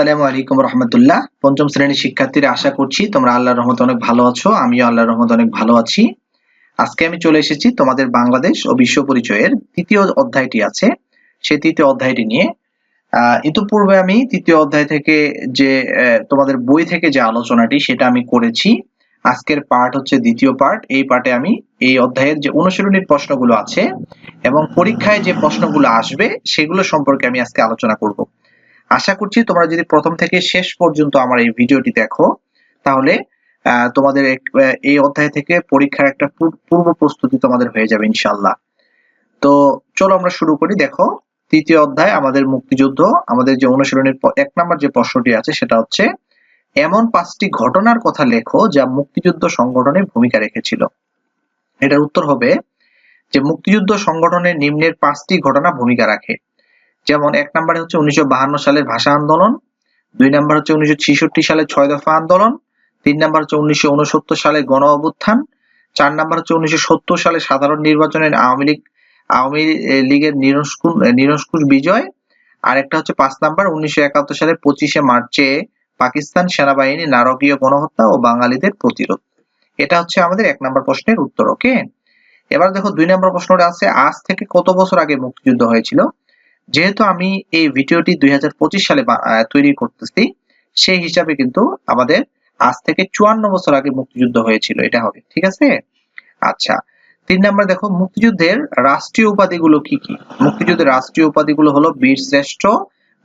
আসসালামু আলাইকুম রহমতুল্লাহ। পঞ্চম শ্রেণির শিক্ষার্থীরা আশা করছি তোমরা আল্লাহর রহমত অনেক ভালো আছো, আমিও আল্লাহর রহমত অনেক ভালো আছি। আজকে আমি চলে এসেছি তোমাদের বাংলাদেশ ও বিশ্ব পরিচয়ের তৃতীয় অধ্যায়টি আছে। সেই তৃতীয় অধ্যায়টি নিয়ে। আহ, ইতিপূর্বে আমি তৃতীয় অধ্যায় থেকে যে তোমাদের বই থেকে যে আলোচনাটি সেটা আমি করেছি। আজকের পার্ট হচ্ছে দ্বিতীয় পার্ট এই পার্টে আমি এই অধ্যায়ের যে অনুশীলনীর প্রশ্নগুলো আছে এবং পরীক্ষায় যে প্রশ্নগুলো আসবে সেগুলো সম্পর্কে আমি আজকে আলোচনা করব। আশা করছি তোমরা যদি প্রথম থেকে শেষ পর্যন্ত আমার এই ভিডিওটি দেখো, তাহলে তোমাদের এই অধ্যায় থেকে পরীক্ষার একটা পূর্ব প্রস্তুতি তোমাদের হয়ে যাবে ইনশাল্লাহ তো চলো আমরা শুরু করি, দেখো, তৃতীয় অধ্যায়, আমাদের মুক্তিযুদ্ধ, আমাদের যে অনুশীলনের এক নম্বর যে প্রশ্নটি আছে সেটা হচ্ছে, এমন পাঁচটি ঘটনার কথা লেখো যা মুক্তিযুদ্ধ সংগঠনে ভূমিকা রেখেছিল। এটার উত্তর হবে যে, মুক্তিযুদ্ধ সংগঠনে নিম্নের পাঁচটি ঘটনা ভূমিকা রাখে। যেমন এক নম্বরে হচ্ছে উনিশশো সালের ভাষা আন্দোলন, দুই নম্বর হচ্ছে উনিশশো সালের ছয় দফা আন্দোলন, তিন নম্বর হচ্ছে উনিশশো উনসত্তর সালে গণ অভ্যুত্থান, চার নম্বর হচ্ছে উনিশশো সত্তর সালে সাধারণ নির্বাচনে আওয়ামী লীগ, আওয়ামী লীগের নিরস্কুশ বিজয়, আর একটা হচ্ছে পাঁচ নাম্বার উনিশশো একাত্তর পঁচিশে মার্চে পাকিস্তান সেনাবাহিনী নারকীয় গণহত্যা ও বাঙালিদের প্রতিরোধ। এটা হচ্ছে আমাদের এক নম্বর প্রশ্নের উত্তর ওকে এবার দেখো দুই নম্বর প্রশ্নটা আছে, আজ থেকে কত বছর আগে মুক্তিযুদ্ধ হয়েছিল? যেহেতু আমি এই ভিডিওটি দুই হাজার পঁচিশ সালে তৈরি করতেছি, সেই হিসাবে কিন্তু আমাদের আজ থেকে চুয়ান্ন বছর আগে মুক্তিযুদ্ধ হয়েছিল, এটা হবে, ঠিক আছে? আচ্ছা তিন নম্বর দেখো, মুক্তিযুদ্ধের রাষ্ট্রীয় উপাধিগুলো কি কি? মুক্তিযুদ্ধের রাষ্ট্রীয় উপাধিগুলো হলো বীর শ্রেষ্ঠ,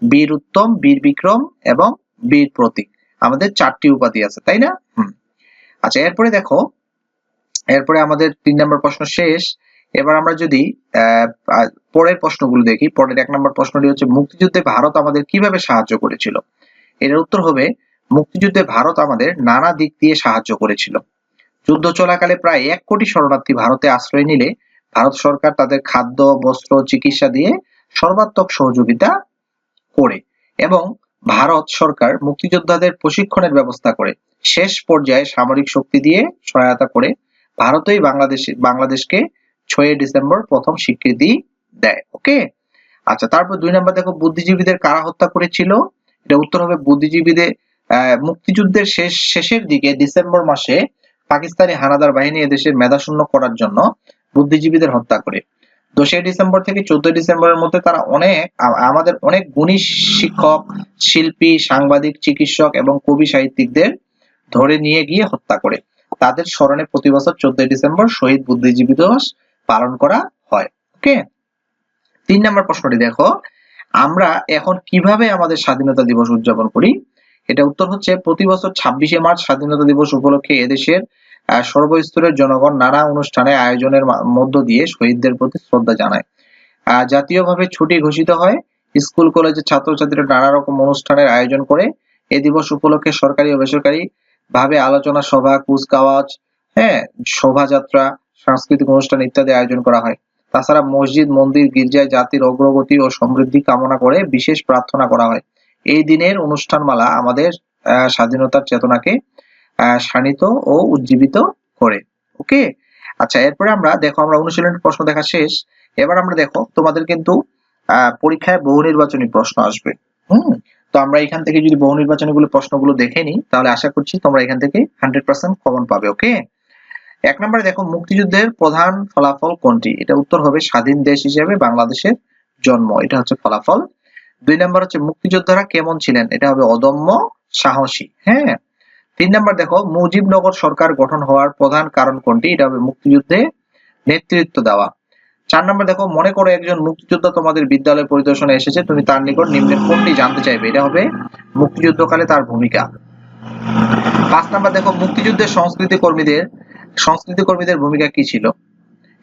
বীর উত্তম, বীর বিক্রম এবং বীর প্রতীক। আমাদের চারটি উপাধি আছে, তাই না? আচ্ছা এরপরে দেখো, এরপরে আমাদের তিন নম্বর প্রশ্ন শেষ। এবার আমরা যদি পরের প্রশ্নগুলো দেখি। পরের এক নম্বর প্রশ্নটি হচ্ছে, মুক্তিযুদ্ধে ভারত আমাদের কীভাবে সাহায্য করেছিল? এর উত্তর হবে, মুক্তিযুদ্ধে ভারত আমাদের নানা দিক দিয়ে সাহায্য করেছিল। যুদ্ধ চলাকালে প্রায় এক কোটি শরণার্থী ভারতে আশ্রয় নিলে, ভারত সরকার তাদের খাদ্য, বস্ত্র, চিকিৎসা দিয়ে সর্বাত্মক সহযোগিতা করে এবং ভারত সরকার মুক্তিযোদ্ধাদের প্রশিক্ষণের ব্যবস্থা করে, শেষ পর্যায়ে সামরিক শক্তি দিয়ে সহায়তা করে ভারতই বাংলাদেশ, বাংলাদেশকে ছয় ডিসেম্বর প্রথম স্বীকৃতি দেয় ওকে আচ্ছা তারপর দুই নম্বর দেখো, বুদ্ধিজীবীদের কারা হত্যা করেছিল? এটা উত্তর হবে বুদ্ধিজীবীদের মুক্তিযুদ্ধের শেষ, শেষের দিকে ডিসেম্বর মাসে পাকিস্তানি হানাদার বাহিনী এদেশের মেধাশূন্য করার জন্য বুদ্ধিজীবীদের হত্যা করে। দোষই ডিসেম্বর থেকে চোদ্দই ডিসেম্বরের মধ্যে তারা অনেক আমাদের অনেক গুণী শিক্ষক, শিল্পী, সাংবাদিক, চিকিৎসক এবং কবি সাহিত্যিকদের ধরে নিয়ে গিয়ে হত্যা করে। তাদের স্মরণে প্রতি বছর চোদ্দই ডিসেম্বর শহীদ বুদ্ধিজীবী দিবস পালন করা হয় ওকে তিন নম্বর প্রশ্নটি দেখো, আমরা এখন কীভাবে আমাদের স্বাধীনতা দিবস উদযাপন করি? এটা উত্তর হচ্ছে, প্রতি বছর ছাব্বিশে মার্চ স্বাধীনতা দিবস উপলক্ষে এদেশের সর্বস্তরের জনগণ নানা অনুষ্ঠানে আয়োজনের মধ্য দিয়ে শহীদদের প্রতি শ্রদ্ধা জানায়। জাতীয়ভাবে ছুটি ঘোষিত হয়, স্কুল কলেজের ছাত্রছাত্রীরা নানা রকম অনুষ্ঠানের আয়োজন করে। এ দিবস উপলক্ষে সরকারি ও বেসরকারি ভাবে আলোচনা সভা, কুচকাওয়াজ হ্যাঁ শোভাযাত্রা সাংস্কৃতিক অনুষ্ঠান ইত্যাদি আয়োজন করা হয়। তাছাড়া মসজিদ, মন্দির, গির্জায় জাতির অগ্রগতি ও সমৃদ্ধি কামনা করে বিশেষ প্রার্থনা করা হয়। এই দিনের অনুষ্ঠানমালা আমাদের স্বাধীনতার চেতনাকে শানিত ও উজ্জীবিত করে। ওকে? আচ্ছা এরপরে আমরা, দেখো, আমরা অনুশীলনের প্রশ্ন দেখা শেষ। এবার আমরা দেখো, তোমাদের কিন্তু পরীক্ষায় বহু নির্বাচনী প্রশ্ন আসবে। হুম? তো আমরা এখান থেকে যদি বহু নির্বাচনী গুলো প্রশ্নগুলো দেখে নিই, তাহলে আশা করছি তোমরা এখান থেকে হান্ড্রেড পার্সেন্ট কমন পাবে, ওকে? এক নম্বরে দেখো, মুক্তিযুদ্ধের প্রধান ফলাফল কোনটি? এটা উত্তর হবে স্বাধীন দেশ হিসেবে বাংলাদেশের জন্ম, এটা হচ্ছে ফলাফল। দুই নম্বর হচ্ছে মুক্তিযোদ্ধারা কেমন ছিলেন? এটা হবে অদম্য সাহসী হ্যাঁ? তিন নম্বর দেখো, মুজিবনগর সরকার গঠন হওয়ার প্রধান কারণ কোনটি? এটা হবে মুক্তিযুদ্ধে নেতৃত্ব দেওয়া। চার নম্বর দেখো, মনে করো একজন মুক্তিযোদ্ধা তোমাদের বিদ্যালয় পরিদর্শনে এসেছে, তুমি তার নিকট নিম্নের কোনটি জানতে চাইবে? এটা হবে মুক্তিযুদ্ধকালে তার ভূমিকা। পাঁচ নম্বর দেখো, মুক্তিযুদ্ধের সংস্কৃতি কর্মীদের সংস্কৃতি কর্মীদের ভূমিকা কি ছিল?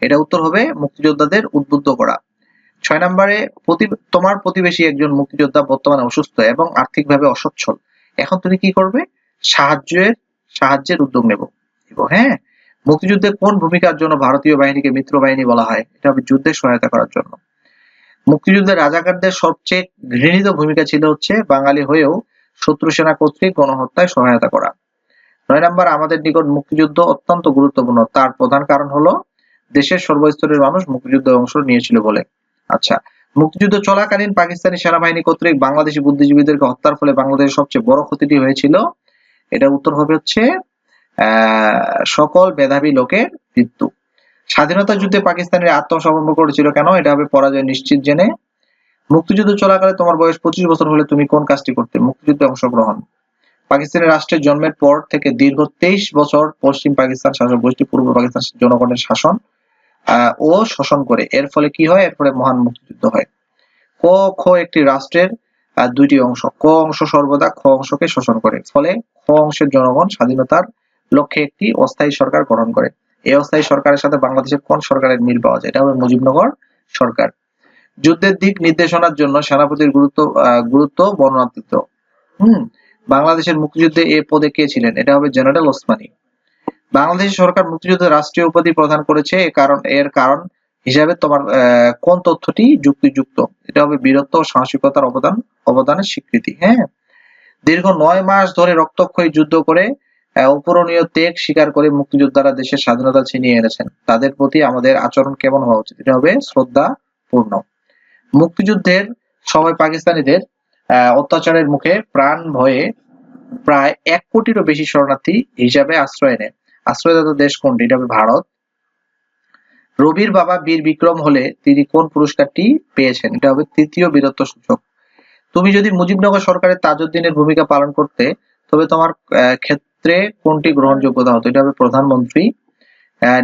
এটা উত্তর হবে মুক্তিযোদ্ধাদের উদ্বুদ্ধ করা। ছয় নম্বরে তোমার প্রতিবেশী একজন মুক্তিযোদ্ধা বর্তমানে অসুস্থ এবং আর্থিকভাবে অসচ্ছল। এখন তুমি কি করবে? সাহায্যের সাহায্যের উদ্যোগ নেব। নেব, হ্যাঁ মুক্তিযুদ্ধে কোন ভূমিকার জন্য ভারতীয় বাহিনীকে মিত্র বাহিনী বলা হয়? এটা হবে যুদ্ধে সহায়তা করার জন্য। মুক্তিযুদ্ধে রাজাকারদের সবচেয়ে ঘৃণিত ভূমিকা ছিল হচ্ছে বাঙালি হয়েও শত্রু সেনা কর্তৃক গণহত্যায় সহায়তা করা। নয় নম্বর, আমাদের নিকট মুক্তিযুদ্ধ অত্যন্ত গুরুত্বপূর্ণ। তার প্রধান কারণ হলো দেশের সর্বস্তরের মানুষ মুক্তিযুদ্ধে অংশ নিয়েছিল বলে। আচ্ছা মুক্তিযুদ্ধ চলাকালীন পাকিস্তানি সেনাবাহিনী কর্তৃক বাংলাদেশি বুদ্ধিজীবীদেরকে হত্যার ফলে বাংলাদেশের সবচেয়ে বড় ক্ষতিটি হয়েছিল। এটার উত্তর হবে হচ্ছে সকল মেধাবী লোকের মৃত্যু। স্বাধীনতা যুদ্ধে পাকিস্তানের আত্মসমর্পণ করেছিল কেন? এটা হবে পরাজয় নিশ্চিত জেনে। মুক্তিযুদ্ধ চলাকালে তোমার বয়স পঁচিশ বছর হলে তুমি কোন কাজটি করতে? মুক্তিযুদ্ধে অংশগ্রহণ। পাকিস্তানের রাষ্ট্রের জন্মের পর থেকে দীর্ঘ তেইশ বছর পশ্চিম পাকিস্তান শাসক গোষ্ঠী পূর্ব পাকিস্তান জনগণের শাসন ও শোষণ করে। এর ফলে কি হয়? এর ফলে মহান মুক্তিযুদ্ধ হয়। ক, খ একটি রাষ্ট্রের দুইটি অংশ। ক অংশ সর্বদা খ অংশকে শোষণ করে। ফলে খ অংশের জনগণ স্বাধীনতার লক্ষ্যে একটি অস্থায়ী সরকার গঠন করে। এই অস্থায়ী সরকারের সাথে বাংলাদেশের কোন সরকারের মিল পাওয়া যায়? এটা হবে মুজিবনগর সরকার। যুদ্ধের দিক নির্দেশনার জন্য সেনাপতির গুরুত্ব গুরুত্ব, বর্ণনাতীত। হুম? বাংলাদেশের মুক্তিযুদ্ধে এ পদে কে ছিলেন? এটা হবে জেনারেল ওসমানী। বাংলাদেশ সরকার মুক্তিযুদ্ধে রাষ্ট্রীয় উপাধি প্রদান করেছে কারণ, এর কারণ হিসাবে তোমার কোন তথ্যটি যুক্তিযুক্ত? এটা হবে বীরত্ব ও সাহসিকতার অবদান, অবদানের স্বীকৃতি হ্যাঁ? দীর্ঘ নয় মাস ধরে রক্তক্ষয়ী যুদ্ধ করে অপূরণীয় ত্যাগ স্বীকার করে মুক্তিযোদ্ধারা দেশের স্বাধীনতা ছিনিয়ে এনেছেন। তাদের প্রতি আমাদের আচরণ কেমন হওয়া উচিত? এটা হবে শ্রদ্ধা পূর্ণ মুক্তিযুদ্ধের সময় পাকিস্তানিদের অত্যাচারের মুখে প্রাণ ভয়ে প্রায় এক কোটিরও বেশি শরণার্থী হিসাবে আশ্রয় নেয়। আশ্রয়দাতা দেশ কোনটি? এটা হবে ভারত। রবির বাবা বীর বিক্রম হলে তিনি কোন পুরস্কারটি পেয়েছেন? এটা হবে তৃতীয় বীরত্ব সূচক। তুমি যদি মুজিবনগর সরকারের তাজউদ্দিনের ভূমিকা পালন করতে, তবে তোমার ক্ষেত্রে কোনটি গ্রহণযোগ্যতা হতো? এটা হবে প্রধানমন্ত্রী।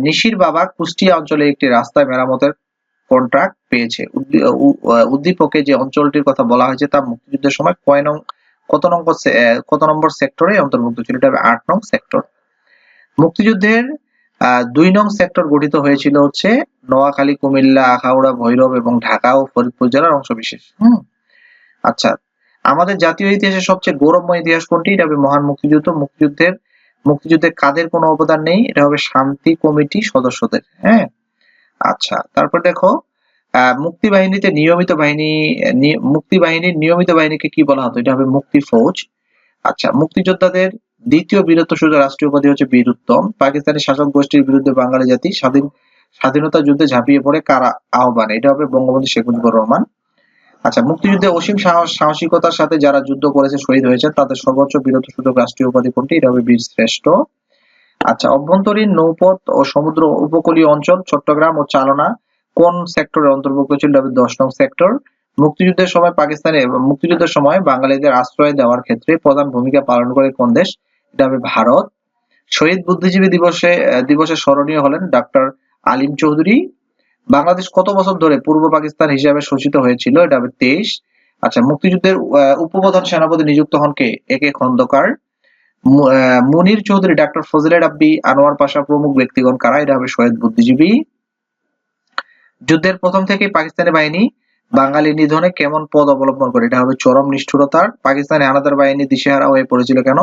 নিশির বাবা কুষ্টিয়া অঞ্চলে একটি রাস্তা মেরামতের কন্ট্রাক্ট পেয়েছে। উদ্দীপকে যে অঞ্চলটির কথা বলা হয়েছে তা মুক্তিযুদ্ধের সময় কয় নং কত নম্বর কত নম্বর সেক্টরে অন্তর্ভুক্ত ছিল? এটা হবে আট নং সেক্টর মুক্তিযুদ্ধের দুই নং সেক্টর গঠিত হয়েছিল হচ্ছে নোয়াখালী, কুমিল্লা আখাউড়া ভৈরব এবং ঢাকা ও ফরিদপুর জেলার অংশবিশেষ। হুম? আচ্ছা আমাদের জাতীয় ইতিহাসের সবচেয়ে গৌরবময় ইতিহাস কোনটি? এটা হবে মহান মুক্তিযুদ্ধ। মুক্তিযুদ্ধের মুক্তিযুদ্ধে কাদের কোনো অবদান নেই? এটা হবে শান্তি কমিটি সদস্যদের। হ্যাঁ? আচ্ছা তারপর দেখো মুক্তি বাহিনীতে নিয়মিত বাহিনী মুক্তি বাহিনীর নিয়মিত বাহিনীকে কি বলা হতো? এটা হবে মুক্তি ফৌজ। আচ্ছা মুক্তিযোদ্ধাদের দ্বিতীয় বীরত্ব সূচক রাষ্ট্রীয় উপাধি হচ্ছে বীর উত্তম পাকিস্তানি শাসক গোষ্ঠীর বিরুদ্ধে বাঙালি জাতি স্বাধীন, স্বাধীনতা যুদ্ধে ঝাঁপিয়ে পড়ে কারা? আহ্বান। এটা হবে বঙ্গবন্ধু শেখ মুজিবুর রহমান। আচ্ছা মুক্তিযুদ্ধে অসীম সাহস, সাহসিকতার সাথে যারা যুদ্ধ করেছে, শহীদ হয়েছে, তাদের সর্বোচ্চ বীরত্ব সূচক রাষ্ট্রীয় উপাধি কোনটি? এটা হবে বীর শ্রেষ্ঠ। আচ্ছা অভ্যন্তরীণ নৌপথ ও সমুদ্র উপকূলীয় অঞ্চল, চট্টগ্রাম ও চালনা, কোন সেক্টরের অন্তর্ভুক্ত ছিল? দশ নং সেক্টর। মুক্তিযুদ্ধের সময় পাকিস্তানে, মুক্তিযুদ্ধের সময় বাঙালিদের আশ্রয় দেওয়ার ক্ষেত্রে প্রধান ভূমিকা পালন করে কোন দেশ? এটা হবে ভারত। শহীদ বুদ্ধিজীবী দিবসে দিবসে স্মরণীয় হলেন ডক্টর আলিম চৌধুরী। বাংলাদেশ কত বছর ধরে পূর্ব পাকিস্তান হিসাবে শোষিত হয়েছিল? এটা হবে তেইশ। আচ্ছা মুক্তিযুদ্ধের উপপ্রধান সেনাপতি নিযুক্ত হন কে? A K Khandakar. Munir Chowdhury, doctor Fazle Rabbi Anwar Pasha প্রমুখ ব্যক্তিগণ কারা? এটা হবে শহীদ বুদ্ধিজীবী। যুদ্ধের প্রথম থেকেই পাকিস্তানি বাহিনী বাঙালি নিধনে কেমন পদ অবলম্বন করে? এটা হবে চরম নিষ্ঠুরতার। পাকিস্তানি হানাদার বাহিনী দিশেহারা হয়ে পড়েছিল কেন?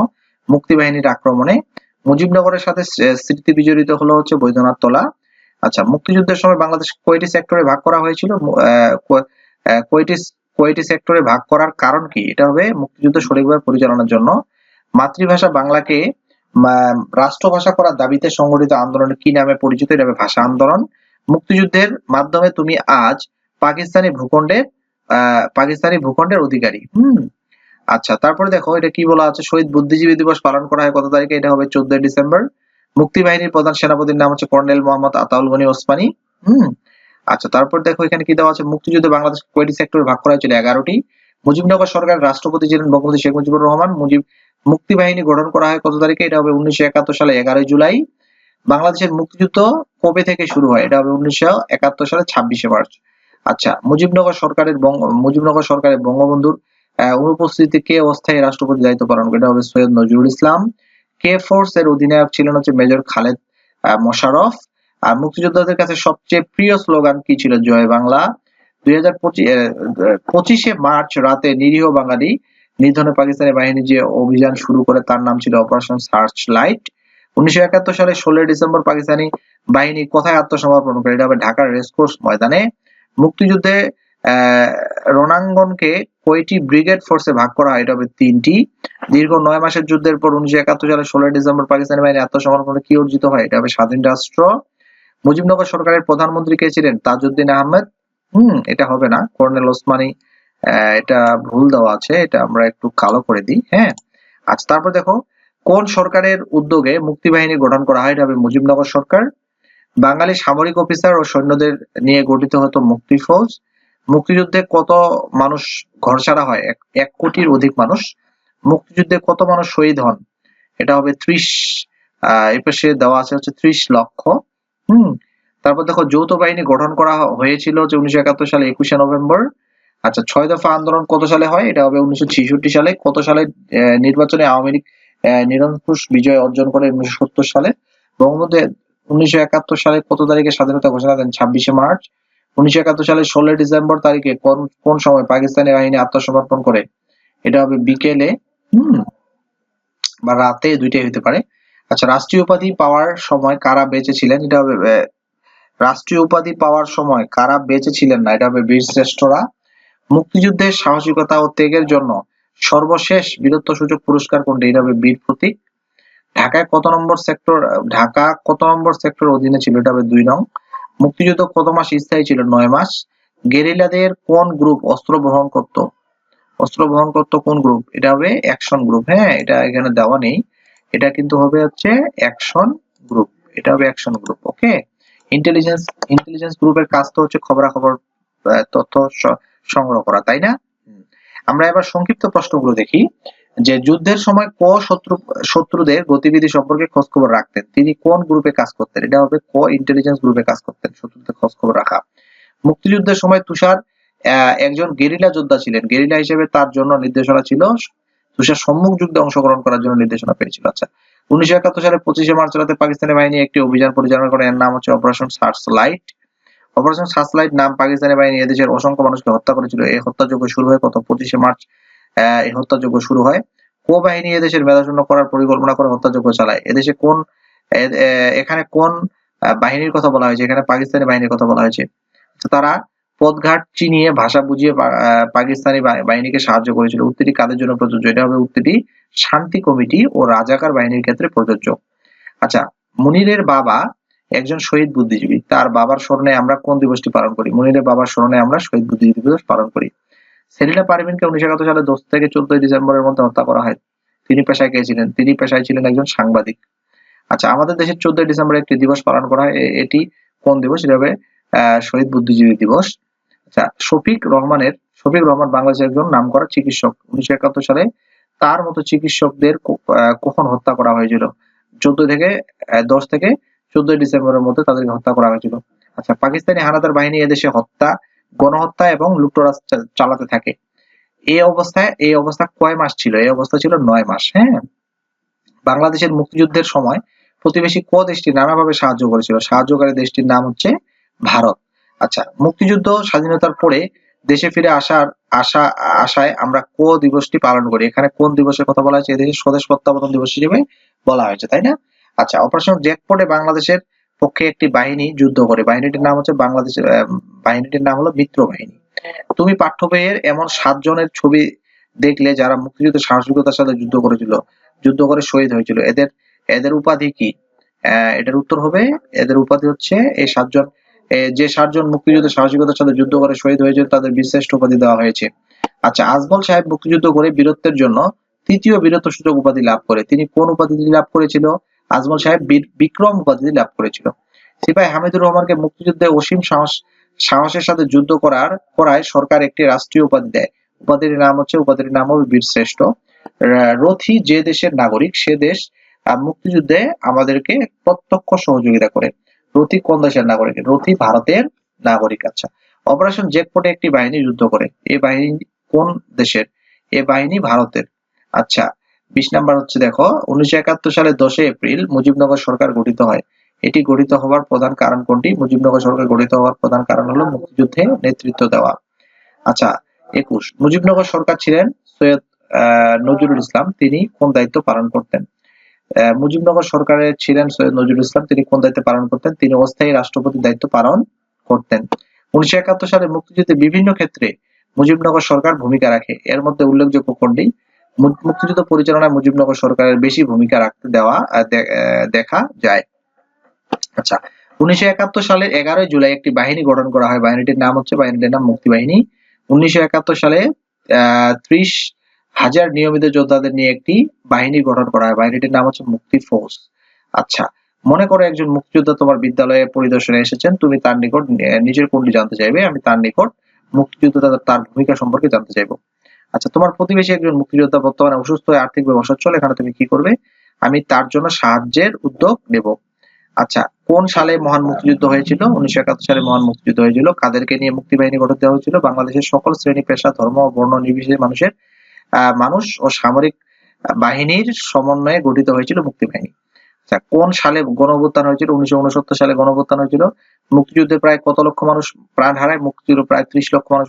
মুক্তি বাহিনীর আক্রমণে। মুজিবনগরের সাথে স্মৃতি বিজড়িত হলো হচ্ছে বৈদ্যনাথ তোলা। আচ্ছা মুক্তিযুদ্ধের সময় বাংলাদেশ কয়টি সেক্টরে ভাগ করা হয়েছিল। কয়টি কয়টি সেক্টরে ভাগ করার কারণ কি? এটা হবে মুক্তিযুদ্ধ সঠিকভাবে পরিচালনার জন্য। মাতৃভাষা বাংলাকে রাষ্ট্রভাষা করার দাবিতে সংগঠিত আন্দোলন কি নামে পরিচিত? এটা ভাষা আন্দোলন। মুক্তিযুদ্ধের মাধ্যমে তুমি আজ পাকিস্তানি ভূখণ্ডের পাকিস্তানি ভূখণ্ডের অধিকারী। হুম? আচ্ছা তারপরে দেখো, এটা কি বলা আছে? শহীদ বুদ্ধিজীবী দিবস পালন করা হয় কত তারিখে? এটা হবে চোদ্দই ডিসেম্বর। মুক্তি বাহিনীর প্রধান সেনাপতির নাম হচ্ছে কর্নেল মোহাম্মদ আতাউল গনি ওসমানী। হুম? আচ্ছা তারপর দেখো, এখানে কি দেওয়া আছে? মুক্তিযুদ্ধে বাংলাদেশ কয়টি সেক্টরে ভাগ করা হয়েছিল এগারোটি। মুজিবনগর সরকার রাষ্ট্রপতি ছিলেন বঙ্গবন্ধু শেখ মুজিবুর রহমান। মুজিব মুক্তি বাহিনী গঠন করা হয় কত তারিখে? এটা হবে উনিশশো একাত্তর সালে এগারোই জুলাই। বাংলাদেশের মুক্তিযুদ্ধ কবে থেকে শুরু হয়? এটা হবে উনিশশো একাত্তর সালে ছাব্বিশে মার্চ। আচ্ছা মুজিবনগর সরকারের মুজিবনগর সরকারের বঙ্গবন্ধুর অনুপস্থিতিতে কে অস্থায়ী রাষ্ট্রপতি দায়িত্ব পালন করে? এটা হবে সৈয়দ নজরুল ইসলাম। কে ফোর্স এর অধিনায়ক ছিলেন হচ্ছে মেজর খালেদ আহ, মোশাররফ। আর মুক্তিযোদ্ধাদের কাছে সবচেয়ে প্রিয় স্লোগান কি ছিল? জয় বাংলা। দুই হাজার পঁচিশে মার্চ রাতে নিরীহ বাঙালি নিধনে পাকিস্তানি বাহিনী যে অভিযান শুরু করে তার নাম ছিল অপারেশন সার্চ লাইট উনিশশো একাত্তর সালে ষোলোই ডিসেম্বর পাকিস্তানি বাহিনী কোথায় আত্মসমর্পণ করে? এটা হবে ঢাকার রেসকোর্স ময়দানে। মুক্তিযুদ্ধে রণাঙ্গনকে কয়টি ব্রিগেড ফোর্সে ভাগ করা হয়? এটা হবে তিনটি। দীর্ঘ নয় মাসের যুদ্ধের পর উনিশশো একাত্তর সালে ষোলোই ডিসেম্বর পাকিস্তানি বাহিনী আত্মসমর্পণে কি অর্জিত হয়? এটা হবে স্বাধীন রাষ্ট্র। মুজিবনগর সরকারের প্রধানমন্ত্রী কে ছিলেন? তাজউদ্দিন আহমেদ। হুম, এটা হবে না। কর্নেল ওসমানী এটা ভুল দেওয়া আছে এটা আমরা একটু কালো করে দিই হ্যাঁ? আচ্ছা তারপর দেখো কোন সরকারের উদ্যোগে মুক্তিবাহিনী গঠন করা হয়? এটা হবে মুজিবনগর সরকার। বাঙালি সামরিক অফিসার ও সৈন্যদের নিয়ে গঠিত হতো মুক্তি ফৌজ। মুক্তিযুদ্ধে কত মানুষ ঘর ছাড়া হয়? এক, কোটির অধিক মানুষ। মুক্তিযুদ্ধে কত মানুষ শহীদ হন? এটা হবে ত্রিশ এ পাশে দেওয়া আছে হচ্ছে ত্রিশ লক্ষ হুম? তারপর দেখো যৌথ বাহিনী গঠন করা হয়েছিল যে উনিশশো একাত্তর সালে একুশে নভেম্বর। আচ্ছা ছয় দফা আন্দোলন কত সালে হয়? এটা হবে উনিশশো ছেষট্টি সালে। কত সালে নির্বাচনে আওয়ামী লীগ নিরঙ্কুশ বিজয় অর্জন করে উনিশশো সত্তর সালে? বঙ্গবন্ধু উনিশশো একাত্তর সালে কত তারিখে স্বাধীনতা ঘোষণা দেন? ছাব্বিশে মার্চ। উনিশশো একাত্তর সালে ষোলো ডিসেম্বর তারিখে কোন কোন সময় পাকিস্তানি বাহিনী আত্মসমর্পণ করে? এটা হবে বিকেলে, হুম, বা রাতে দুইটাই হতে পারে। আচ্ছা রাষ্ট্রীয় উপাধি পাওয়ার সময় কারা বেঁচে ছিলেন এটা হবে রাষ্ট্রীয় উপাধি পাওয়ার সময় কারা বেঁচে ছিলেন না? এটা হবে বীর শ্রেষ্ঠরা মুক্তিযুদ্ধের সাহসিকতা ও ত্যাগের জন্য সর্বশেষ বীরত্ব সূচক পুরস্কার কোনটি? এটা হবে বীর প্রতীক। ঢাকায় কত নম্বর সেক্টর, ঢাকা কত নম্বর সেক্টর অধীনে ছিল? এটা হবে দুই নং। মুক্তিযুদ্ধ কত মাস স্থায়ী ছিল? নয় মাস। গেরিলাদের কোন গ্রুপ অস্ত্র বহন করত? অস্ত্র বহন করত কোন গ্রুপ? এটা হবে অ্যাকশন গ্রুপ। হ্যাঁ এটা এখানে দেওয়া নেই। এটা কিন্তু হবে হচ্ছে অ্যাকশন গ্রুপ। এটা হবে action group, okay? Intelligence intelligence গ্রুপের কাজ তো হচ্ছে খবরাখবর তথ্য সংগ্রহ করা তাই না? আমরা এবার সংক্ষিপ্ত প্রশ্নগুলো দেখি। যে যুদ্ধের সময় ক শত্রু শত্রুদের গতিবিধি সম্পর্কে খোঁজ খবর রাখতেন? তিনি কোন গ্রুপে কাজ করতেন? এটা হবে ক ইন্টেলিজেন্স গ্রুপে কাজ করতেন শত্রুদের খোঁজ খবর রাখা। মুক্তিযুদ্ধের সময় তুষার আহ, একজন গেরিলা যোদ্ধা ছিলেন। গেরিলা হিসেবে তার জন্য নির্দেশনা ছিল তুষার সম্মুখ যুদ্ধে অংশগ্রহণ করার জন্য নির্দেশনা পেয়েছিল। আচ্ছা উনিশশো একাত্তর সালে পঁচিশে মার্চ রাতে পাকিস্তানি বাহিনী একটি অভিযান পরিচালনা করে এর নাম হচ্ছে operation search light operation search light নাম পাকিস্তানি বাহিনী এদেশের অসংখ্য মানুষকে হত্যা করেছিল। এই হত্যাযজ্ঞ শুরু হয় কত পঁচিশে মার্চ এই হত্যাযজ্ঞ শুরু হয়। কো বাহিনী এদেশের মেধাশূন্য করার পরিকল্পনা করে হত্যাযজ্ঞ চালায়। এদেশে কোন এখানে কোন বাহিনীর কথা বলা হয়েছে? এখানে পাকিস্তানি বাহিনীর কথা বলা হয়েছে। তারা পদঘাট চিনিয়ে ভাষা বুঝিয়ে পাকিস্তানি বাহিনীকে সাহায্য করেছিল। উক্তিটি কাদের জন্য প্রযোজ্য? এটা হবে উক্তিটি শান্তি কমিটি ও রাজাকার বাহিনীর ক্ষেত্রে প্রযোজ্য। আচ্ছা মুনিরের বাবা একজন শহীদ বুদ্ধিজীবী। তার বাবার স্মরণে আমরা কোন দিবসটি পালন করি? মুনিরের বাবার স্মরণে আমরা শহীদ বুদ্ধিজীবী দিবস পালন করি। সেলিনা পারভিনকে উনিশশো একাত্তর সালে দশ থেকে চোদ্দই ডিসেম্বরের মধ্যে হত্যা করা হয়। তিনি পেশায় কে ছিলেন? তিনি পেশায় ছিলেন একজন সাংবাদিক। আচ্ছা আমাদের দেশে চোদ্দই ডিসেম্বর একটি দিবস পালন করা হয়। এটি কোন দিবস? এটা হবে শহীদ বুদ্ধিজীবী দিবস। আচ্ছা শফিক রহমানের, শফিক রহমান বাংলাদেশের একজন নামকরা চিকিৎসক। উনিশশো একাত্তর সালে তার মতো চিকিৎসকদের কখন হত্যা করা হয়েছিল? চোদ্দ থেকে দশ থেকে চোদ্দই ডিসেম্বরের মধ্যে তাদেরকে হত্যা করা হয়েছিল। আচ্ছা পাকিস্তানি হানাদার বাহিনী এদেশে হত্যা, গণহত্যা এবং লুটতরাজ চালাতে থাকে। এই অবস্থায়, এই অবস্থা কয় মাস ছিল? এই অবস্থা ছিল নয় মাস হ্যাঁ? বাংলাদেশের মুক্তিযুদ্ধের সময় প্রতিবেশী ক দেশটি নানাভাবে সাহায্য করেছিল। সাহায্যকারী দেশটির নাম হচ্ছে ভারত। আচ্ছা মুক্তিযুদ্ধ স্বাধীনতার পরে দেশে ফিরে আসার আশা, আশায় আমরা ক দিবসটি পালন করি। এখানে কোন দিবসের কথা বলা হয়েছে? এদেশে স্বদেশ প্রত্যাবর্তন দিবস হিসেবে বলা হয়েছে, তাই না? আচ্ছা অপারেশন জ্যাকপটে বাংলাদেশের পক্ষে একটি বাহিনী যুদ্ধ করে। বাহিনীটির নাম হচ্ছে বাংলাদেশের বাহিনীটির নাম হলো মিত্র বাহিনী। তুমি পাঠ্য বইয়ের এমন সাতজনের ছবি দেখলে যারা মুক্তিযুদ্ধের সাহসিকতার সাথে যুদ্ধ করেছিল, যুদ্ধ করে শহীদ হয়েছিল, এদের এদের উপাধি কি? এটার উত্তর হবে, এদের উপাধি হচ্ছে এই সাতজন যে সাতজন মুক্তিযুদ্ধের সাহসিকতার সাথে যুদ্ধ করে শহীদ হয়েছিল তাদের বীরশ্রেষ্ঠ উপাধি দেওয়া হয়েছে। আচ্ছা আজমল সাহেব মুক্তিযুদ্ধ করে বীরত্বের জন্য তৃতীয় বীরত্ব সূচক উপাধি লাভ করে। তিনি কোন উপাধি লাভ করেছিল? আজমল সাহেব বীর- বিক্রম উপাধি লাভ করেছিল। সিপাহী হামিদুর রহমানকে মুক্তিযুদ্ধে অসীম সাহস, সাহসের সাথে যুদ্ধ করার, করায় সরকার একটি রাষ্ট্রীয় উপাধি দেয়। উপাধির নাম হচ্ছে, উপাধির নাম হবে বীরশ্রেষ্ঠ রা- রথি যে দেশের নাগরিক, সে দেশ মুক্তিযুদ্ধে আমাদেরকে প্রত্যক্ষ সহযোগিতা করে। রথি কোন দেশের নাগরিক? রথি ভারতের নাগরিক আচ্ছা। অপারেশন জেকপটে একটি বাহিনী যুদ্ধ করে। এই বাহিনী কোন দেশের? এ বাহিনী ভারতের আচ্ছা। বিশ নাম্বার হচ্ছে দেখো, উনিশশো একাত্তর সালে দশই এপ্রিল মুজিবনগর সরকার গঠিত হয়। এটি গঠিত হওয়ার প্রধান কারণ কোনটি? মুজিবনগর সরকার গঠিত হওয়ার প্রধান কারণ হলো মুক্তিযুদ্ধে নেতৃত্ব দেওয়া। আচ্ছা একুশ, মুজিবনগর সরকার ছিলেন সৈয়দ নজরুল ইসলাম। তিনি কোন দায়িত্ব পালন করতেন? মুজিবনগর সরকারের ছিলেন সৈয়দ নজরুল ইসলাম। তিনি কোন দায়িত্ব পালন করতেন? তিনি অস্থায়ী রাষ্ট্রপতির দায়িত্ব পালন করতেন। উনিশশো একাত্তর সালে মুক্তিযুদ্ধে বিভিন্ন ক্ষেত্রে মুজিবনগর সরকার ভূমিকা রাখে। এর মধ্যে উল্লেখযোগ্য কোনটি? মুক্তিযুদ্ধ পরিচালনায় মুজিবনগর সরকারের বেশি ভূমিকা রাখতে দেওয়া দেখা যায়। আচ্ছা উনিশশো একাত্তর সালের এগারোই জুলাই একটি বাহিনী গঠন করা হয়। বাহিনীটির নাম হচ্ছে, বাহিনীটির নাম মুক্তি বাহিনী। উনিশশো একাত্তর সালে ত্রিশ হাজার নিয়মিত যোদ্ধাদের নিয়ে একটি বাহিনী গঠন করা হয়। বাহিনীটির নাম হচ্ছে মুক্তি ফোর্স। আচ্ছা মনে করো একজন মুক্তিযোদ্ধা তোমার বিদ্যালয়ে পরিদর্শনে এসেছেন, তুমি তার নিকট নিজের কোনটি জানতে চাইবে, আমি তার নিকট মুক্তিযোদ্ধা তার ভূমিকা সম্পর্কে জানতে চাইব। আচ্ছা তোমার প্রতিবেশী একজন মুক্তিযোদ্ধা বর্তমানে অসুস্থ হয়ে আর্থিকভাবে অসচ্ছল এখানে তুমি কি করবে? আমি তার জন্য সাহায্যের উদ্যোগ নেব। আচ্ছা কোন সালে মহান মুক্তিযুদ্ধ হয়েছিল? উনিশশো একাত্তর সালে মহান মুক্তিযুদ্ধ হয়েছিল। কাদেরকে নিয়ে মুক্তি বাহিনী দেওয়া হয়েছিল? বাংলাদেশের সকল শ্রেণি, পেশা, ধর্ম, বর্ণ, নির্বিশেষে মানুষের মানুষ ও সামরিক বাহিনীর সমন্বয়ে গঠিত হয়েছিল মুক্তি বাহিনী। আচ্ছা কোন সালে গণঅভ্যুত্থান হয়েছিল? উনিশশো উনসত্তর সালে গণঅভ্যুত্থান হয়েছিল। মুক্তিযুদ্ধে প্রায় কত লক্ষ মানুষ প্রাণ হারায়? মুক্তিযুদ্ধ প্রায় ত্রিশ লক্ষ মানুষ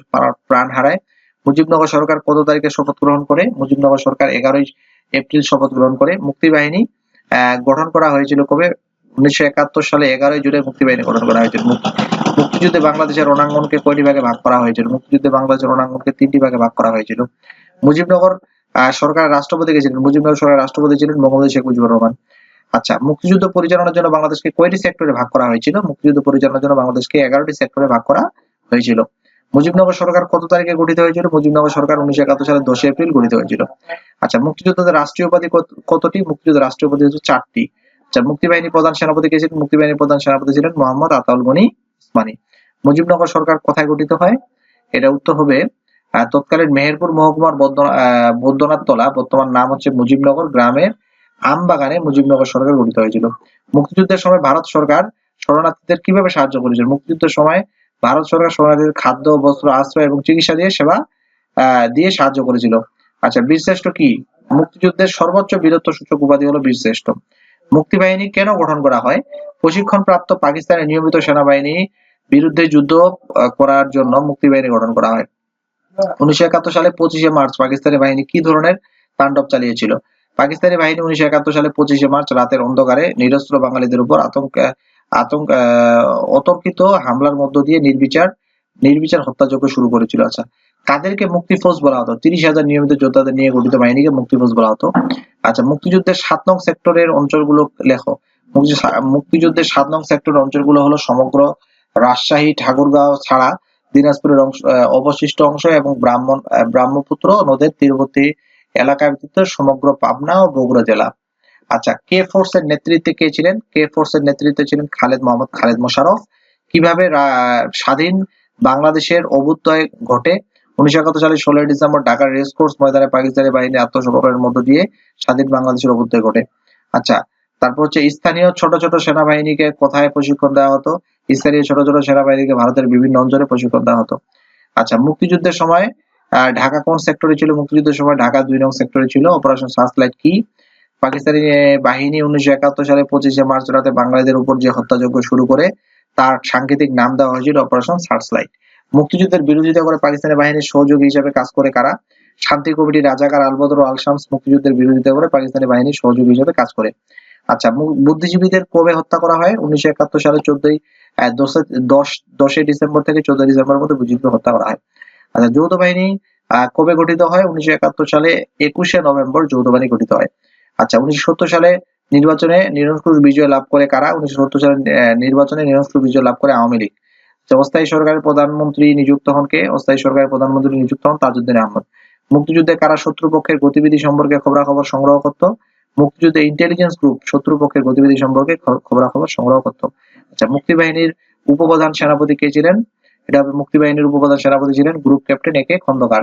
প্রাণ হারায়। মুজিবনগর সরকার কত তারিখে শপথ গ্রহণ করে? মুজিবনগর সরকার এগারোই এপ্রিল শপথ গ্রহণ করে। মুক্তি বাহিনী আহ, গঠন করা হয়েছিল কবে? উনিশশো একাত্তর সালে এগারোই জুলাই মুক্তি বাহিনী গঠন করা হয়েছিল। মুক্তিযুদ্ধে বাংলাদেশের রণাঙ্গনকে কয়টি ভাগে ভাগ করা হয়েছিল? মুক্তিযুদ্ধে বাংলাদেশের রণাঙ্গনকে তিনটি ভাগে ভাগ করা হয়েছিল। মুজিবনগর আহ, সরকারের রাষ্ট্রপতি কে ছিলেন মুজিবনগর সরকারের রাষ্ট্রপতি ছিলেন বঙ্গবন্ধু শেখ মুজিবুর রহমান। আচ্ছা মুক্তিযুদ্ধ পরিচালনার জন্য বাংলাদেশকে কয়টি সেক্টরে ভাগ করা হয়েছিল? মুক্তিযুদ্ধ পরিচালনার জন্য বাংলাদেশকে এগারোটি সেক্টরে ভাগ করা হয়েছিল। মুজিবনগর সরকার কত তারিখে গঠিত হয়েছিল? মুজিবনগর সরকার উনিশশো একাত্তর সালের দশই এপ্রিল গঠিত হয়েছিল। আচ্ছা মুক্তিযোদ্ধাদের রাষ্ট্রীয় উপাধি কতটি? মুক্তিযুদ্ধ রাষ্ট্রীয় উপাধি হচ্ছে চারটি। আচ্ছা মুক্তিবাহিনী প্রধান সেনাপতি কে ছিলেন? মুক্তিবাহিনীর প্রধান সেনাপতি ছিলেন মোহাম্মদ আতাউল গনি উসমানী। মুজিবনগর সরকার কোথায় গঠিত হয়? এটা উত্তর হবে তৎকালীন মেহেরপুর মহকুমার বৈদ্যনাথ তলা। বর্তমান নাম হচ্ছে মুজিবনগর গ্রামের আমবাগানে মুজিবনগর সরকার গঠিত হয়েছিল। মুক্তিযুদ্ধের সময় ভারত সরকার শরণার্থীদের কীভাবে সাহায্য করেছিল? মুক্তিযুদ্ধের সময় ভারত সরকার শরণার্থীদের খাদ্য, বস্ত্র, আশ্রয় এবং চিকিৎসা দিয়ে সেবা দিয়ে সাহায্য করেছিল। আচ্ছা বীরশ্রেষ্ঠ কি? মুক্তিযুদ্ধের সর্বোচ্চ বীরত্ব সূচক উপাধি হলো বীরশ্রেষ্ঠ। মুক্তিবাহিনী কেন গঠন করা হয়? প্রশিক্ষণ প্রাপ্ত পাকিস্তানের নিয়মিত সেনাবাহিনী বিরুদ্ধে যুদ্ধ করার জন্য মুক্তিবাহিনী গঠন করা হয়। উনিশশো একাত্তর সালে পঁচিশে মার্চ পাকিস্তানি বাহিনী কি ধরনের তাণ্ডব চালিয়েছিল? পাকিস্তানি বাহিনী উনিশশো একাত্তর সালে পঁচিশে মার্চ রাতের অন্ধকারে নিরস্ত্র বাঙালিদের উপর আতঙ্ক আতঙ্ক অতর্কিত হামলার মধ্য দিয়ে নির্বিচার নির্বিচার হত্যাযজ্ঞ শুরু করেছিল। আচ্ছা কাদেরকে মুক্তি ফৌজ বলা হতো? তিরিশ হাজার নিয়মিত যোদ্ধাদের নিয়ে গঠিত বাহিনীকে মুক্তি ফৌজ বলা হতো। আচ্ছা মুক্তিযুদ্ধের সাত নং সেক্টরের অঞ্চলগুলো লেখো। মুক্তিযুদ্ধের সাত নং সেক্টরের অঞ্চলগুলো হলো সমগ্র রাজশাহী, ঠাকুরগাঁও ছাড়া দিনাজপুরের অংশ অবশিষ্ট অংশ এবং ব্রাহ্মণ ব্রহ্মপুত্র নদের তীরবর্তী এলাকা ব্যতীত সমগ্র পাবনা ও বগুড়া জেলা। আচ্ছা কে ফোর্সের নেতৃত্বে কে ছিলেন? কে ফোর্সের নেতৃত্বে ছিলেন খালেদ মোহাম্মদ খালেদ মোশারফ কীভাবে স্বাধীন বাংলাদেশের অভ্যুদয় ঘটে? উনিশশো একাত্তর সালের ষোলোই ডিসেম্বর ঢাকার রেস কোর্স ময়দানে পাকিস্তানি বাহিনী আত্মসমর্পণের মধ্য দিয়ে স্বাধীন বাংলাদেশের অভ্যুদয় ঘটে। আচ্ছা তারপর হচ্ছে স্থানীয় ছোট ছোট সেনাবাহিনীকে কোথায় প্রশিক্ষণ দেওয়া হতো? স্থানীয় ছোট ছোট সেনাবাহিনীকে ভারতের বিভিন্ন অঞ্চলে প্রশিক্ষণ দেওয়া হতো। আচ্ছা মুক্তিযুদ্ধের সময় ঢাকা কোন সেক্টরে ছিল? মুক্তিযুদ্ধের সময় ঢাকা দুই নং সেক্টরে ছিল। অপারেশন সার্চলাইট কি? পাকিস্তানি বাহিনী উনিশশো একাত্তর সালে পঁচিশে মার্চ রাতে বাঙালিদের উপর যে হত্যাযজ্ঞ শুরু করে, তার সাংকেতিক নাম দেওয়া হয়েছিল অপারেশন সার্চলাইট মুক্তিযুদ্ধের বিরোধিতা করে পাকিস্তানি বাহিনীর সহযোগী হিসেবে কাজ করে কারা? শান্তি কমিটি রাজাকার আলবদর আল শামস মুক্তিযুদ্ধের বিরোধিতা করে পাকিস্তানি বাহিনীর সহযোগী হিসেবে কাজ করে। আচ্ছা বুদ্ধিজীবীদের কবে হত্যা করা হয়? উনিশশো একাত্তর সালে চোদ্দই দশ দশই ডিসেম্বর থেকে চোদ্দই ডিসেম্বরের মধ্যে বুদ্ধিজীবী হত্যা করা হয়। আচ্ছা যৌথ বাহিনী কবে গঠিত হয়? উনিশশো একাত্তর সালে একুশে নভেম্বর যৌথ বাহিনী গঠিত হয়। আচ্ছা উনিশশো সত্তর সালে নির্বাচনে নিরঙ্কুশ বিজয় লাভ করে কারা? উনিশশো সত্তর সালে নির্বাচনে নিরঙ্কুশ বিজয় লাভ করে আওয়ামী লীগ। অস্থায়ী সরকারের প্রধানমন্ত্রী নিযুক্ত হন কে? অস্থায়ী সরকারের প্রধানমন্ত্রী নিযুক্ত হন তাজউদ্দিন আহমদ। মুক্তিযুদ্ধে কারা শত্রুপক্ষের গতিবিধি সম্পর্কে খবরাখবর সংগ্রহ করত? মুক্তিযুদ্ধে ইন্টেলিজেন্স গ্রুপ শত্রুপক্ষের গতিবিধি সম্পর্কে খবরাখবর সংগ্রহ করত। আচ্ছা মুক্তিবাহিনীর উপপ্রধান সেনাপতি কে ছিলেন? এটা হবে মুক্তিবাহিনীর উপপ্রধান সেনাপতি ছিলেন গ্রুপ ক্যাপ্টেন একে খন্দকার।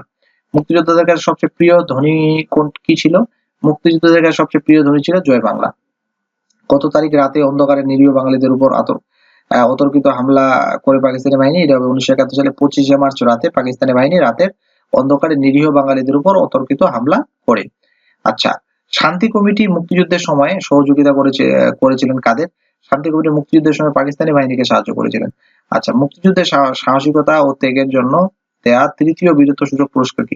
মুক্তিযোদ্ধাদের কাছে সবচেয়ে প্রিয় ধনী কোন, কি ছিল? মুক্তিযোদ্ধাদের কাছে সবচেয়ে প্রিয় ধ্বনি ছিল জয় বাংলা। কত তারিখ রাতে অন্ধকারে নিরীহ বাঙালিদের উপর আতর অতর্কিত হামলা করে পাকিস্তানি বাহিনী। এটা হবে উনিশশো একাত্তর সালে পঁচিশে মার্চ রাতে পাকিস্তানি বাহিনী রাতের অন্ধকারে নিরীহ বাঙালিদের উপর অতর্কিত হামলা করে। আচ্ছা শান্তি কমিটি মুক্তিযুদ্ধের সময় সহযোগিতা করেছে করেছিলেন কাদের? শান্তি কমিটি মুক্তিযুদ্ধের সময় পাকিস্তানি বাহিনীকে সাহায্য করেছিলেন। আচ্ছা মুক্তিযুদ্ধের সাহ- সাহসিকতা ও ত্যাগের জন্য দেয়া তৃতীয় বীরত্ব সুযোগ পুরস্কার কি?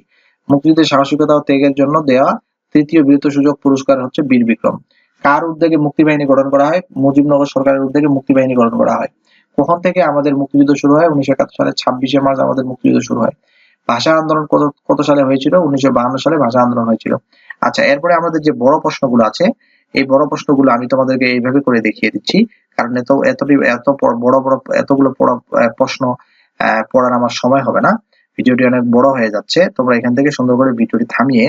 মুক্তিযুদ্ধের সাহসিকতা ও ত্যাগের জন্য দেওয়া তৃতীয় বীরত্ব সুযোগ পুরস্কার হচ্ছে বীর বিক্রম। কার উদ্যোগে মুক্তিবাহিনী গঠন করা হয়? মুজিবনগর সরকারের উদ্যোগে মুক্তিবাহিনী গঠন করা হয়। কখন থেকে আমাদের মুক্তিযুদ্ধ শুরু হয়? উনিশশো একাত্তর সালের ছাব্বিশে মার্চ আমাদের মুক্তিযুদ্ধ শুরু হয়। ভাষা আন্দোলন কত কত সালে হয়েছিল? উনিশশো সালে ভাষা আন্দোলন হয়েছিল। আচ্ছা এরপরে আমাদের যে বড় প্রশ্নগুলো আছে, এই বড় প্রশ্নগুলো আমি তোমাদেরকে এইভাবে করে দেখিয়ে দিচ্ছি। কারণ এত, এতটি, এত বড় বড়, এতগুলো প্রশ্ন পড়ার আমার সময় হবে না। ভিডিওটি অনেক বড় হয়ে যাচ্ছে। তোমরা এখান থেকে সুন্দর করে ভিডিওটি থামিয়ে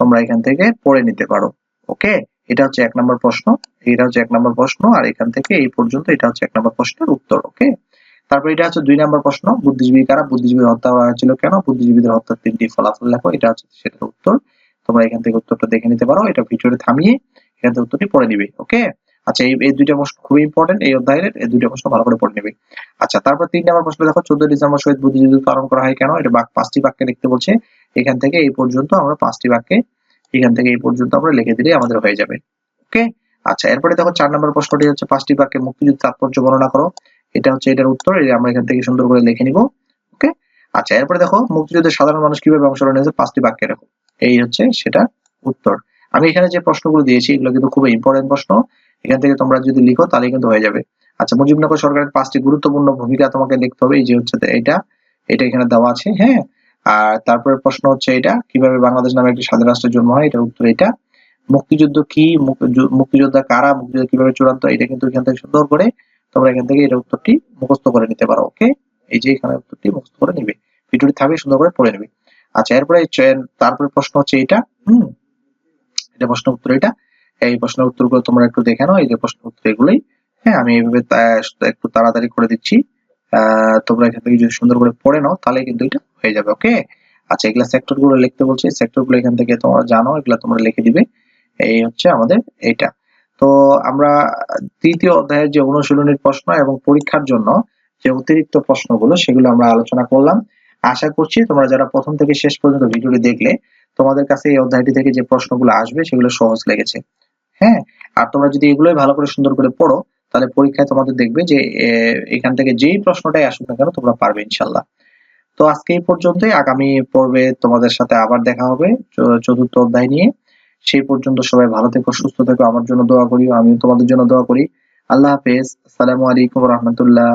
তোমরা এখান থেকে পড়ে নিতে পারো ওকে এটা হচ্ছে এক নম্বর প্রশ্ন, এটা হচ্ছে এক নম্বর প্রশ্ন, আর এখান থেকে এই পর্যন্ত এটা হচ্ছে এক নম্বর প্রশ্নের উত্তর ওকে তারপর এটা হচ্ছে দুই নম্বর প্রশ্ন, বুদ্ধিজীবী কারা? বুদ্ধিজীবী হত্যা করা হয়েছিল কেন? বুদ্ধিজীবীদের হত্যার তিনটি ফলাফল লেখো, এটা হচ্ছে সেটার উত্তর, তোমরা এখান থেকে উত্তরটা দেখে নিতে পারো, এটা ভিডিওটা থামিয়ে এখান থেকে উত্তরটি পড়ে নিবে ওকে আচ্ছা এই এই দুইটা প্রশ্ন খুবই ইম্পর্টেন্ট এই অধ্যায়ের এই দুইটা প্রশ্ন ভালো করে পড়ে নেবে। আচ্ছা তারপর তিন নম্বর প্রশ্ন, দেখো চোদ্দ ডিসেম্বর শহীদ বুদ্ধিজীবী পালন করা হয় কেন? এটা পাঁচটি বাক্যে লিখতে বলছে। এখান থেকে এই পর্যন্ত আমরা পাঁচটি বাক্যে, এখান থেকে এই পর্যন্ত আমরা লিখে দিলে আমাদের হয়ে যাবে। ওকে আচ্ছা এরপরে দেখো, চার নম্বর প্রশ্নটি হচ্ছে পাঁচটি বাক্যে মুক্তিযুদ্ধ তাৎপর্য বর্ণনা করো। এটা হচ্ছে, এটার উত্তর, এটা আমরা এখান থেকে সুন্দর করে লিখে নিব। ওকে আচ্ছা এরপরে দেখো মুক্তিযুদ্ধে সাধারণ মানুষ কীভাবে অংশগ্রহণ নিয়েছে পাঁচটি বাক্যে রাখো এই হচ্ছে সেটা উত্তর। আমি এখানে যে প্রশ্নগুলো দিয়েছি, এগুলো কিন্তু খুবই ইম্পর্টেন্ট প্রশ্ন। এখান থেকে তোমরা যদি লিখো, তাহলে কিন্তু হয়ে যাবে। আচ্ছা মুজিবনগর সরকারের পাঁচটি গুরুত্বপূর্ণ ভূমিকা তোমাকে লিখতে হবে। এই যে হচ্ছে এটা এটা এখানে দেওয়া আছে হ্যাঁ? আর তারপরে প্রশ্ন হচ্ছে এটা, কীভাবে বাংলাদেশ নামে একটি স্বাধীন রাষ্ট্রের জন্ম হয়? এটার উত্তর এটা। মুক্তিযুদ্ধ কি? মুক- মুক্তিযোদ্ধা কারা? মুক্তিযুদ্ধ কীভাবে চূড়ান্ত? এটা কিন্তু এখান থেকে সুন্দর করে তোমরা এখান থেকে এটা উত্তরটি মুখস্থ করে নিতে পারো, ওকে? এই যে এখানে উত্তরটি মুখস্থ করে নিবে। ভিডিওটি থাকবে সুন্দর করে পড়ে নেবে। আচ্ছা এরপরে তারপরে প্রশ্ন হচ্ছে এটা, হুম? এটা প্রশ্ন উত্তর এটা। এই প্রশ্নের উত্তরগুলো তোমরা একটু দেখে নাও, এই যে প্রশ্ন উত্তর এগুলোই। হ্যাঁ আমি এইভাবে একটু তাড়াতাড়ি করে দিচ্ছি। তোমরা এখান থেকে যদি সুন্দর করে পড়ে নাও, তাহলে কিন্তু এটা হয়ে যাবে, ওকে? আচ্ছা এগুলা সেক্টরগুলো লিখতে বলছি। সেক্টরগুলো এখান থেকে তোমরা জানো, এগুলা তোমরা লিখে দিবে। এই হচ্ছে আমাদের এটা তো আমরা তৃতীয় অধ্যায়ের যে অনুশীলনীর প্রশ্ন এবং পরীক্ষার জন্য যে অতিরিক্ত প্রশ্নগুলো, সেগুলো আমরা আলোচনা করলাম। আশা করছি তোমরা যারা প্রথম থেকে শেষ পর্যন্ত ভিডিওটি দেখলে, তোমাদের কাছে এই অধ্যায়টি থেকে যে প্রশ্নগুলো আসবে, সেগুলো সহজ লেগেছে। হ্যাঁ? আর তোমরা যদি এগুলোই ভালো করে সুন্দর করে পড়ো, তাহলে পরীক্ষায় তোমাদের দেখবে যে এখান থেকে যেই প্রশ্নটাই আসুক না কেন, তোমরা পারবে ইনশাল্লাহ। তো আজকে এই পর্যন্তই। আগামী পর্বে তোমাদের সাথে আবার দেখা হবে চতুর্থ অধ্যায় নিয়ে। সেই পর্যন্ত সবাই ভালো থেকো, সুস্থ থেকো। আমার জন্য দোয়া করি আমি তোমাদের জন্য দোয়া করি। আল্লাহ হাফেজ। আসসালামু আলাইকুম রহমতুল্লাহ।